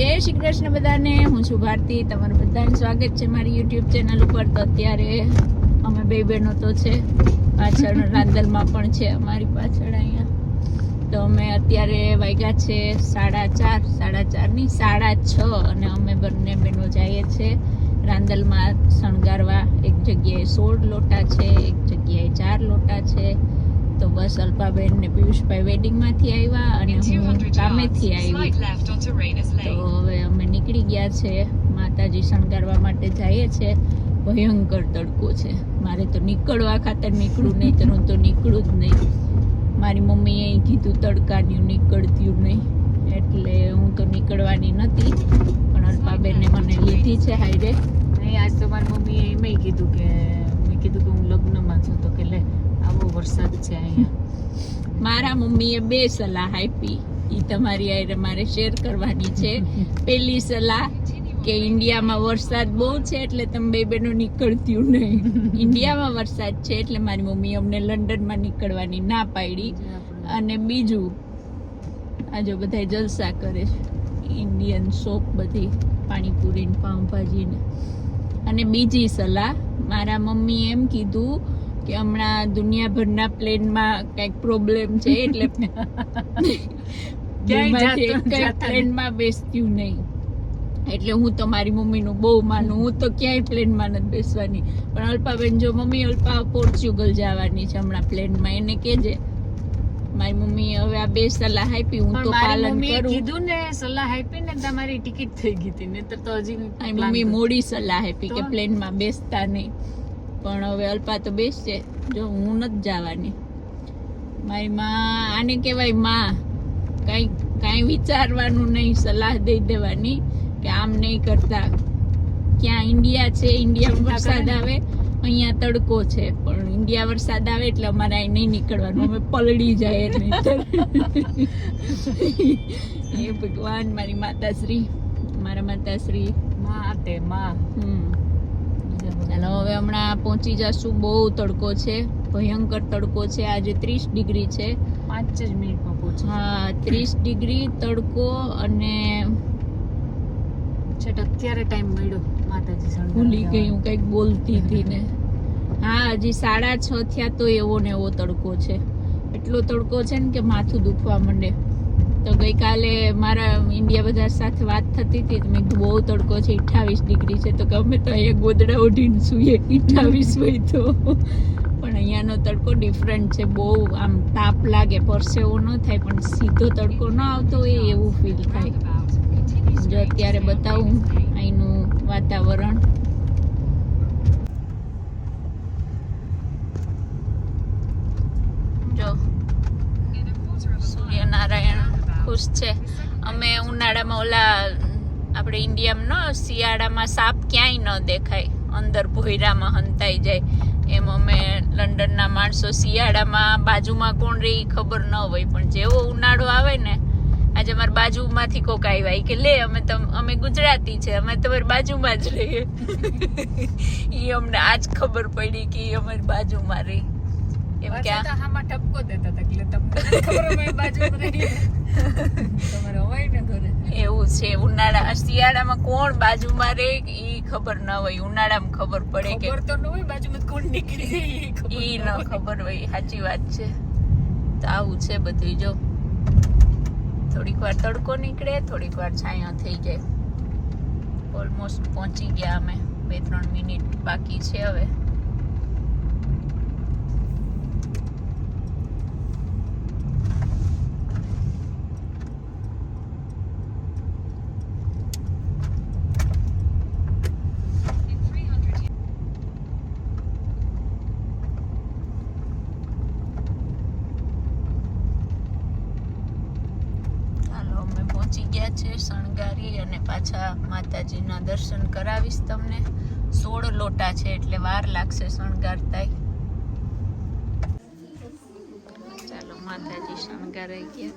જય શ્રી કૃષ્ણ બધાને, હું છું ભારતી, તમારું બધાનું સ્વાગત છે મારી યુટ્યુબ ચેનલ ઉપર. તો અત્યારે અમે બે બહેનો તો છે પાછળ રાંદલમાં પણ છે અમારી પાછળ અહીંયા. તો અમે અત્યારે વાગ્યા છે સાડા ચાર, સાડા ચારની, સાડા છ અને અમે બંને બહેનો જઈએ છીએ રાંદલમાં શણગારવા. એક જગ્યાએ સોળ લોટા છે, એક જગ્યાએ ચાર લોટા છે. તો બસ અલ્પાબેન ને પિયુષભાઈ વેડિંગમાંથી આવ્યા અને હું કામેથી આવી. તો હવે અમે નીકળી ગયા છે. માતાજી શણગારવા માટે જઈએ છે. ભયંકર તડકો છે. મારે તો નીકળવા ખાતર નીકળું નહીં તો હું તો નીકળું જ નહીં. મારી મમ્મીએ કીધું તડકાની નીકળતું નહીં. એટલે હું તો નીકળવાની નથી. પણ અલ્પાબેને મને લીધી છે હાઈડે વરસાદ છે અહીંયા. મારા મમ્મીએ બે સલાહ આપી. એ તમારી હારે મારે શેર કરવાની છે. પેલી સલાહ કે ઇન્ડિયામાં વરસાદ બહુ છે એટલે તમે બે બેનો નીકળતી નહીં. ઇન્ડિયામાં વરસાદ છે એટલે મારી મમ્મી અમને લંડનમાં નીકળવાની ના પાડી. અને બીજું આ જો બધા જલસા કરે છે. ઇન્ડિયન શોપ બધી પાણીપુરી ને પાઉંભાજી ને અને બીજી સલાહ મારા મમ્મી એમ કીધું કે હમણાં દુનિયાભરના પ્લેનમાં કંઈક પ્રોબ્લેમ છે એટલે ક્યાંય પ્લેનમાં બેસતું નહીં. એટલે હું તો મારી મમ્મીનું બહુ માનું. હું તો ક્યાંય પ્લેનમાં નથી બેસવાની. પણ અલ્પાબેન જો મમ્મી અલ્પા પોર્ચ્યુગલ જવાની છે હમણાં પ્લેનમાં એને કેજે મારી મમ્મી હવે આ બે સલાહ આપી હું તો પાલન કરું. કીધું ને સલાહ આપી ને તમારી ટિકિટ થઈ ગઈ હતી ને તો હજી મારી મમ્મી મોડી સલાહ આપી કે? પ્લેનમાં બેસતા નહીં. પણ હવે અલ્પા તો બેસશે. જો હું નથી જવાની. મારી માં આને કહેવાયમાં. કાંઈ કાંઈ વિચારવાનું નહીં સલાહ દઈ દેવાની કે આમ નહીં કરતા. ક્યાં ઇન્ડિયા છે ઇન્ડિયામાં વરસાદ આવે અહીંયા તડકો છે પણ ઇન્ડિયા વરસાદ આવે એટલે અમારે અહીં નહીં નીકળવાનું. અમે પલળી જાય એ ભગવાન મારી માતાશ્રી. મારા માતાશ્રી. મા તે મા. હમ. ચાલો હવે હમણાં પહોંચી જશું બહુ તડકો છે ભયંકર તડકો છે આજે ત્રીસ ડિગ્રી છે. પાંચ જ મિનિટમાં પહોંચ હા ત્રીસ ડિગ્રી તડકો અને છેટ અત્યારે ટાઈમ મળ્યો માતાજી ભૂલી ગઈ હું કંઈક બોલતી હતી ને. હા હજી સાડા છ થયા તો એવો ને એવો તડકો છે. એટલો તડકો છે ને કે માથું દુખવા માંડે. તો ગઈકાલે મારા ઇન્ડિયા બધા સાથે વાત થતી હતી મેં કીધું, બહુ તડકો છે, અઠ્ઠાવીસ ડિગ્રી છે. તો ગમે તો અહીંયા ગોદડા ઓઢીને સૂઈએ, અઠ્ઠાવીસ હોય તો. પણ અહીંયાનો તડકો ડિફરન્ટ છે, બહુ આમ તાપ લાગે, પરસેવો ન થાય, પણ સીધો તડકો ન આવતો હોય એવું ફીલ થાય. જો અત્યારે બતાવું અહીંનું વાતાવરણ જો સૂર્યનારાયણ ખુશ છે. અમે ઉનાળામાં ઓલા આપણે ઇન્ડિયામાં ન શિયાળામાં સાપ ક્યાંય ન દેખાય. અંદર ભોયરામાં હંતાઈ જાય. એમ અમે લંડનના માણસો શિયાળામાં બાજુમાં કોણ રહે ખબર ન હોય. પણ જેવો ઉનાળો આવે ને આજે અમારા બાજુમાંથી કોક આવ્યા. કે લે અમે તમ અમે ગુજરાતી છે. અમે તમારી બાજુમાં જ રહીએ. ઈ અમને આજ ખબર પડી કે અમારી બાજુમાં રહી. એમ કે આમાં ટપકો દેતા હતા. તમને ખબર બાજુમાં રહીએ. એવું છે ઉનાળા શિયાળામાં કોણ બાજુમાં રહે એ ખબર ન હોય? ઉનાળામાં ખબર પડે કે ખબર તો ન હોય બાજુમાં કોણ નીકળી? એ ન ખબર હોય સાચી વાત છે. તો આવું છે બધું જો. થોડીક વાર તડકો નીકળે થોડીક વાર છાંયો થઈ જાય. ઓલમોસ્ટ પહોંચી ગયા અમે. બે ત્રણ મિનિટ બાકી છે હવે ચાલો અમે પહોંચી ગયા છે શણગારી અને પાછા માતાજીના દર્શન કરાવીશ તમને. સોળ લોટા છે એટલે વાર લાગશે શણગારતાય. ચાલો માતાજી શણગારાઈ ગયા.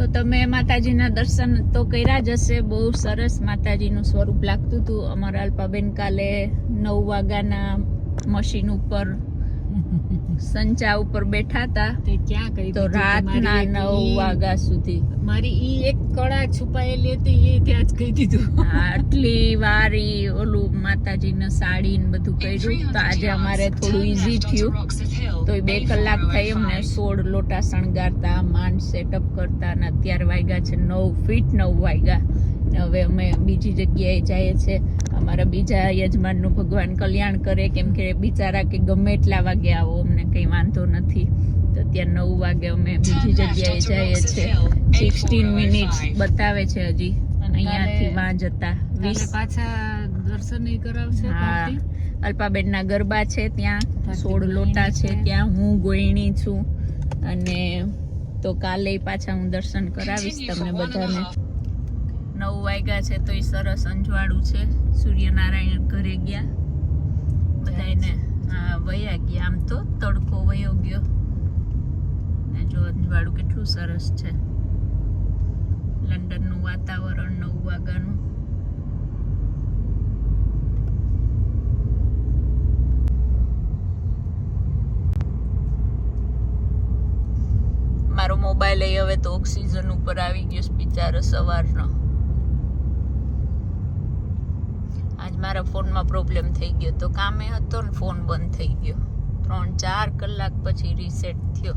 તો તમે માતાજીના દર્શન તો કર્યા જ હશે. બહુ સરસ માતાજીનું સ્વરૂપ લાગતું હતું. અમારા અલ્પાબેન કાલે નવ વાગ્યાના મશીન ઉપર સંચા ઉપર બેઠા હતા. તે રાતના નવ વાગ્યા સુધી. મારી ઈ એક કળા છુપાયેલી હતી એ ત્યાં જ કહી દીધું. આટલી વારી ઓલું માતાજીને સાડી ને બધું કર્યું. તો આજે અમારે થોડું ઈઝી થયું. તો બે કલાક થઈ અમને સોળ લોટા શણગારતા માંડ સેટઅપ કરતા અને અત્યારે વાગ્યા છે નવ ફીટ નવ વાગ્યા ને હવે અમે બીજી જગ્યાએ જઈએ છીએ. અમારા બીજા યજમાનનું ભગવાન કલ્યાણ કરે કેમ કે બિચારા કે ગમે એટલા વાગે આવો અમને કંઈ વાંધો નથી. તો ત્યાં નવ વાગે અમે બીજી જગ્યાએ જઈએ છીએ. સિક્સટીન મિનિટ બતાવે છે હજી. અહીંયાથી વાં જતા. પાછા દર્શન કરાવશે હા. અલ્પાબેનના ગરબા છે ત્યાં. સોળ લોટા છે ત્યાં. હું ગોયણી છું. અને તો કાલે પાછા હું દર્શન કરાવીશ તમને બધાને. નવ વાગ્યા છે તો એ સરસ અંજવાળું છે. સૂર્યનારાયણ ઘરે ગયા. બધાને હા વયા ગયા. આમ તો તડકો વયો ગયો. ને જો અંજવાળું કેટલું સરસ છે. લંડનનું વાતાવરણ નવ વાગ્યાનું. મારો મોબાઈલ એ હવે તો ઓક્સિજન ઉપર આવી ગયો બિચારો સવારનો આજ મારા ફોનમાં પ્રોબ્લેમ થઈ ગયો. તો કામે હતો ને ફોન બંધ થઈ ગયો. ત્રણ ચાર કલાક પછી રીસેટ થયો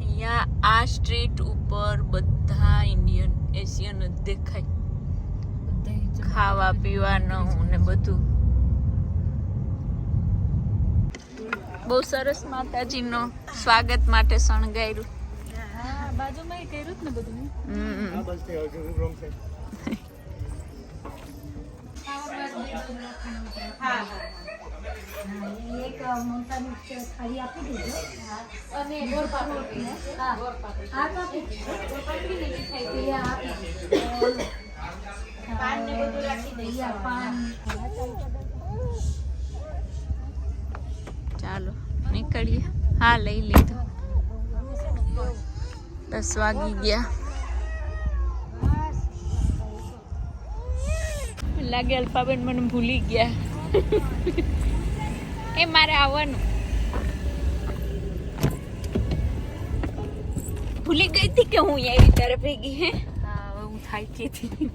અહીંયા આ સ્ટ્રીટ ઉપર બધા ઇન્ડિયન એશિયન જ દેખાય. ખાવા પીવાનું ને બધું. બહુ સરસ માતાજીનો સ્વાગત માટે શણગાર્યું. બાજુમાં કર્યું જ ને બધું હમ. એક મમતાની થાળી આપી દેજો. અને ગોળ પાપડી હા હા તો આપી ગોળ પાપડી ને મીઠાઈ બે આપી દેજો. પાન ને બધું રાખી દઈએ પાન ચાલો નીકળીએ. હા લઈ લીધો. દસ વાગી ગયા. લાગે અલ્પાબેન મને ભૂલી ગયા. એ મારે આવવાનું. ભૂલી ગઈ હતી કે હું અહીંયા ત્યારે ભેગી, હે? હા થાય હતી